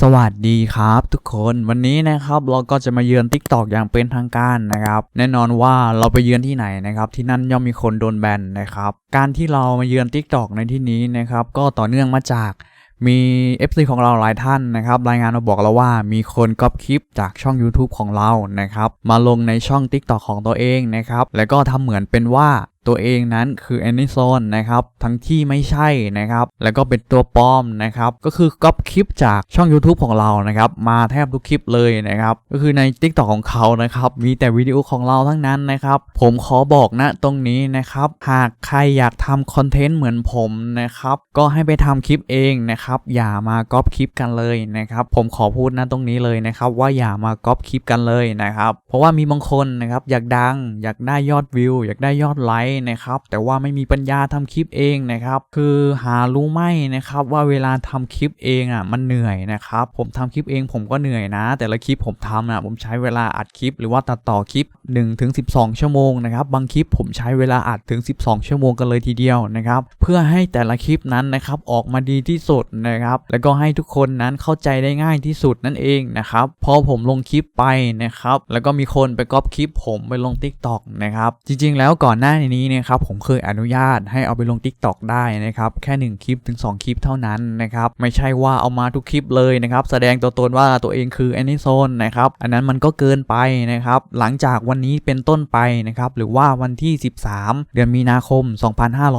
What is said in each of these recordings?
สวัสดีครับทุกคนวันนี้นะครับเราก็จะมาเยือน TikTok อย่างเป็นทางการนะครับ แน่นอนว่าเราไปเยือนที่ไหนนะครับ ที่นั่นย่อมมีคนโดนแบนนะครับ การที่เรามาเยือน TikTok ในที่นี้นะครับก็ต่อเนื่องมาจากมี FC ของเราหลายท่านนะครับ รายงานมาบอกเราว่ามีคนก๊อปคลิปจากช่อง YouTube ของเรานะครับ มาลงในช่อง TikTok ของตัวเองนะครับ แล้วก็ทำเหมือนเป็นว่า ตัวเองนั้นคือแอนนิโซนนะครับทั้งที่ไม่ใช่นะครับแล้วก็เป็นตัวปลอมนะครับก็คือก๊อปคลิปจากช่อง YouTube ของเรานะครับมาแทบทุกคลิปเลยนะครับก็คือใน Tik t o อกของเขานะครับมีแต่วิดีโอของเราทั้งนั้นนะครับผมขอบอกนะตรงนี้นะครับหากใครอยากทำคอนเทนต์เหมือนผมนะครับก็ให้ไปทำคลิปเองนะครับอย่ามาก๊อปคลิปกันเลยนะครับผมขอพูดนะตรงนี้เลยนะครับว่าอย่ามาก๊อปคลิปกันเลยนะครับเพราะว่ามีบางคนนะครับอยากดัง อยากได้ยอดวิว อยากได้ยอดไลค์นะครับ แต่ว่าไม่มีปัญญาทำคลิปเองนะครับ คือหารู้ไหมนะครับ ว่าเวลาทำคลิปเองอะมันเหนื่อยนะครับ ผมทำคลิปเองผมก็เหนื่อยนะ แต่ละคลิปผมทำอะผมใช้เวลาอัดคลิป หรือว่าตัดต่อคลิป1ถึง12 ชั่วโมงนะครับบางคลิปผมใช้เวลาอัดถึง 12 ชั่วโมงกันเลยทีเดียวนะครับ เพื่อให้แต่ละคลิปนั้นนะครับออกมาดีที่สุดนะครับ แล้วก็ให้ทุกคนนั้นเข้าใจได้ง่ายที่สุดนั่นเองนะครับพอผมลงคลิปไปนะครับ แล้วก็มีคนไปก๊อปคลิปผมไปลง Tik t o อกนะครับ จริงๆ แล้วก่อนหน้านี้เนะครับผมเคยอนุญาตให้เอาไปลง Tik t o อกได้นะครับแค่ 1 คลิปถึง 2 คลิปเท่านั้นนะครับไม่ใช่ว่าเอามาทุกคลิปเลยนะครับแสดงตัวตนว่าตัวเองคือแอนนิโซนนะครับอันนั้นมันก็เกินไปนะครับหลังจากวันนี้เป็นต้นไปนะครับหรือว่าวันที่ 13 เดือนมีนาคม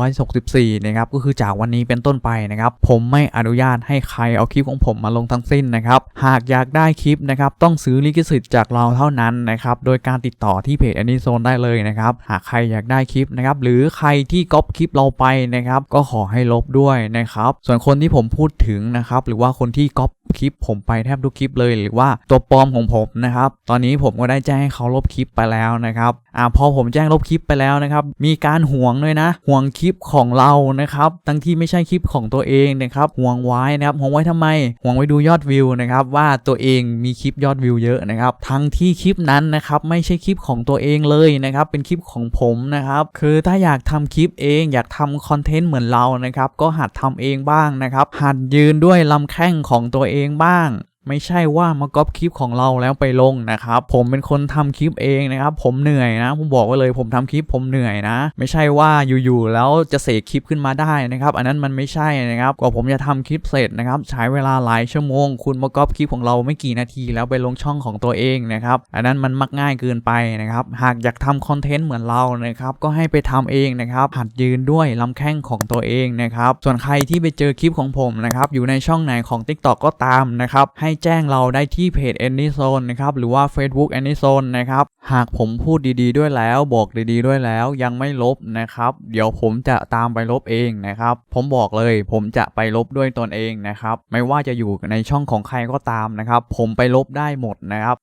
2564นะครับก็คือจากวันนี้เป็นต้นไปนะครับผมไม่อนุญาตให้ใครเอาคลิปของผมมาลงทั้งสิ้นนะครับหากอยากได้คลิปนะครับต้องซื้อลิขสิทธิ์จากเราเท่านั้นนะครับโดยการติดต่อที่เพจแอนนิโซนได้เลยนะครับหากใครอยากได้คลิปนะครับหรือใครที่ก๊อปคลิปเราไปนะครับก็ขอให้ลบด้วยนะครับส่วนคนที่ผมพูดถึงนะครับหรือว่าคนที่ก๊อปคลิปผมไปแทบทุกคลิปเลยหรือว่าตัวปลอมของผมนะครับ ตอนนี้ผมก็ได้แจ้งให้เขาลบคลิปไปแล้วนะครับอ่าพอผมแจ้งลบคลิปไปแล้วนะครับ มีการห่วงด้วยนะ ห่วงคลิปของเรานะครับ ทั้งที่ไม่ใช่คลิปของตัวเองนะครับ ห่วงไว้นะครับห่วงไว้ทำไม ห่วงไว้ดูยอดวิวนะครับ ว่าตัวเองมีคลิปยอดวิวเยอะนะครับ ทั้งที่คลิปนั้นนะครับไม่ใช่คลิปของตัวเองเลยนะครับ เป็นคลิปของผมนะครับ คือถ้าอยากทำคลิปเอง อยากทำคอนเทนต์เหมือนเรานะครับ ก็หัดทำเองบ้างนะครับ หัดยืนด้วยลำแข้งของตัวเองเองบ้าง ไม่ใช่ว่ามาก๊อปคลิปของเราแล้วไปลงนะครับ ผมเป็นคนทำคลิปเองนะครับ ผมเหนื่อยนะ ผมบอกไว้เลย ผมทำคลิปผมเหนื่อยนะ ไม่ใช่ว่าอยู่ๆแล้วจะเสกคลิปขึ้นมาได้นะครับ อันนั้นมันไม่ใช่นะครับกว่าผมจะทำคลิปเสร็จนะครับ ใช้เวลาหลายชั่วโมง คุณมาก๊อปคลิปของเราไม่กี่นาทีแล้วไปลงช่องของตัวเองนะครับ อันนั้นมันมักง่ายเกินไปนะครับ หากอยากทำคอนเทนต์เหมือนเรานะครับ ก็ให้ไปทำเองนะครับหัดยืนด้วยลำแข้งของตัวเองนะครับ ส่วนใครที่ไปเจอคลิปของผมนะครับ อยู่ในช่องไหนของ TikTok ก็ตามนะครับให้แจ้งเราได้ที่เพจ Anyzone นะครับ หรือว่า Facebook Anyzone นะครับ หากผมพูดดีๆด้วยแล้วบอกดีๆด้วยแล้วยังไม่ลบนะครับ เดี๋ยวผมจะตามไปลบเองนะครับ ผมบอกเลยผมจะไปลบด้วยตนเองนะครับ ไม่ว่าจะอยู่ในช่องของใครก็ตามนะครับ ผมไปลบได้หมดนะครับ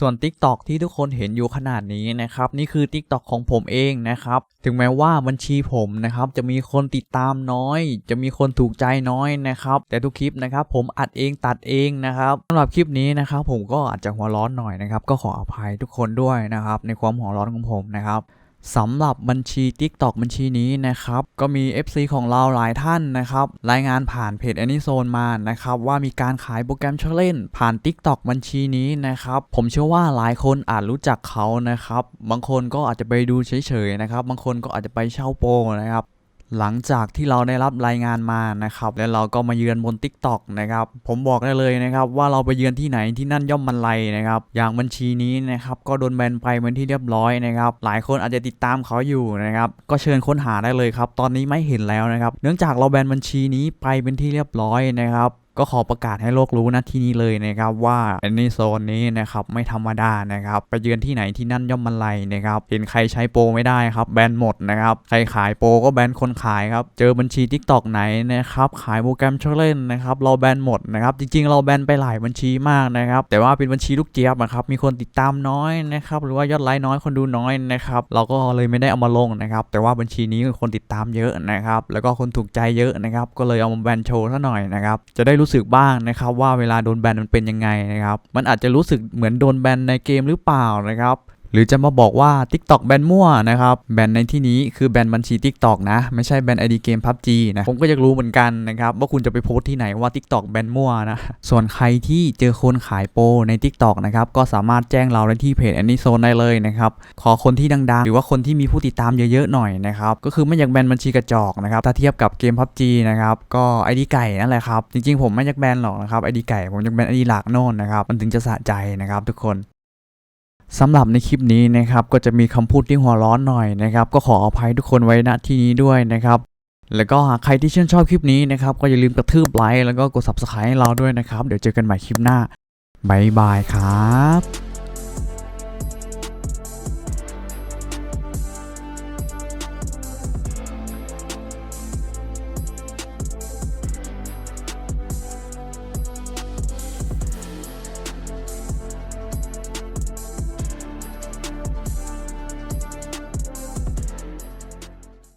ส่วน TikTok ที่ทุกคนเห็นอยู่ขนาดนี้นะครับนี่คือ TikTok ของผมเองนะครับถึงแม้ว่าบัญชีผมนะครับจะมีคนติดตามน้อย จะมีคนถูกใจน้อยนะครับแต่ทุกคลิปนะครับผมอัดเองตัดเองนะครับสำหรับคลิปนี้นะครับผมก็อาจจะหัวร้อนหน่อยนะครับก็ขออภัยทุกคนด้วยนะครับในความหัวร้อนของผมนะครับ สำหรับบัญชี TikTok บัญชีนี้นะครับ ก็มี FC ของเราหลายท่านนะครับ รายงานผ่านเพจ Anyzone มานะครับ ว่ามีการขายโปรแกรมเชลเล่น ผ่าน TikTok บัญชีนี้นะครับ ผมเชื่อว่าหลายคนอาจรู้จักเขานะครับ บางคนก็อาจจะไปดูเฉยๆนะครับ บางคนก็อาจจะไปเช่าโปรนะครับ หลังจากที่เราได้รับรายงานมานะครับ แล้วเราก็มาเยือนบน TikTok นะครับ ผมบอกได้เลยนะครับว่าเราไปเยือนที่ไหนที่นั่นย่อมมันไลนะครับ อย่างบัญชีนี้นะครับก็โดนแบนไปเป็นที่เรียบร้อยนะครับ หลายคนอาจจะติดตามเขาอยู่นะครับ ก็เชิญค้นหาได้เลยครับ ตอนนี้ไม่เห็นแล้วนะครับ เนื่องจากเราแบนบัญชีนี้ไปเป็นที่เรียบร้อยนะครับ ก็ขอประกาศให้โลกรู้นะที่นี้เลยนะครับว่าแอนนี่โซนนี้นะครับไม่ธรรมดานะครับไปเยือนที่ไหนที่นั่นย่อมมันไลนะครับเห็นใครใช้โปรไม่ได้ครับแบนหมดนะครับใครขายโปรก็แบนคนขายครับเจอบัญชี Tik t o อกไหนนะครับขายโปรแกรมเชลเล่นนะครับเราแบนหมดนะครับจริงๆ เราแบนไปหลายบัญชีมากนะครับแต่ว่าเป็นบัญชีลูกเจี๊ยบนะครับมีคนติดตามน้อยนะครับหรือว่ายอดไลค์น้อยคนดูน้อยนะครับเราก็เลยไม่ได้เอามาลงนะครับแต่ว่าบัญชีนี้มีคนติดตามเยอะนะครับแล้วก็คนถูกใจเยอะนะครับก็เลยเอามาแบนโชว์ซะหน่อยนะครับจะได้รูู้้สึกบ้างนะครับว่าเวลาโดนแบนมันเป็นยังไงนะครับ มันอาจจะรู้สึกเหมือนโดนแบนในเกมหรือเปล่านะครับ รือจะมาบอกว่า TikTok แบนมั่วนะครับแบนในที่นี้คือแบนบัญชี TikTok นะ ไม่ใช่แบน ID เกม PUBG นะผมก็อยากรู้เหมือนกันนะครับว่าคุณจะไปโพสต์ที่ไหนว่า TikTok แบนมั่วนะส่วนใครที่เจอคนขายโปรใน TikTok นะครับก็สามารถแจ้งเราได้ที่เพจ Anyzone ได้เลยนะครับขอคนที่ดังๆ หรือว่าคนที่มีผู้ติดตามเยอะๆหน่อยนะครับก็คือไม่อยากแบนบัญชีกระจอกนะครับถ้าเทียบกับเกม PUBG นะครับก็ ID ไก่นั่นแหละครับจริงๆผมไม่อยากแบนหรอกนะครับ ID ไก่ผมอยากแบน ID หลักโน่นนะครับมันถึงจะสะใจนะครับทุกคน สำหรับในคลิปนี้นะครับก็จะมีคำพูดที่หัวร้อนหน่อยนะครับก็ขออภัยทุกคนไว้ณที่นี้ด้วยนะครับแล้วก็หากใครที่ชื่นชอบคลิปนี้นะครับก็อย่าลืมกระทืบไลค์แล้วก็กด subscribe ให้เราด้วยนะครับ เดี๋ยวเจอกันใหม่คลิปหน้าบายบายครับ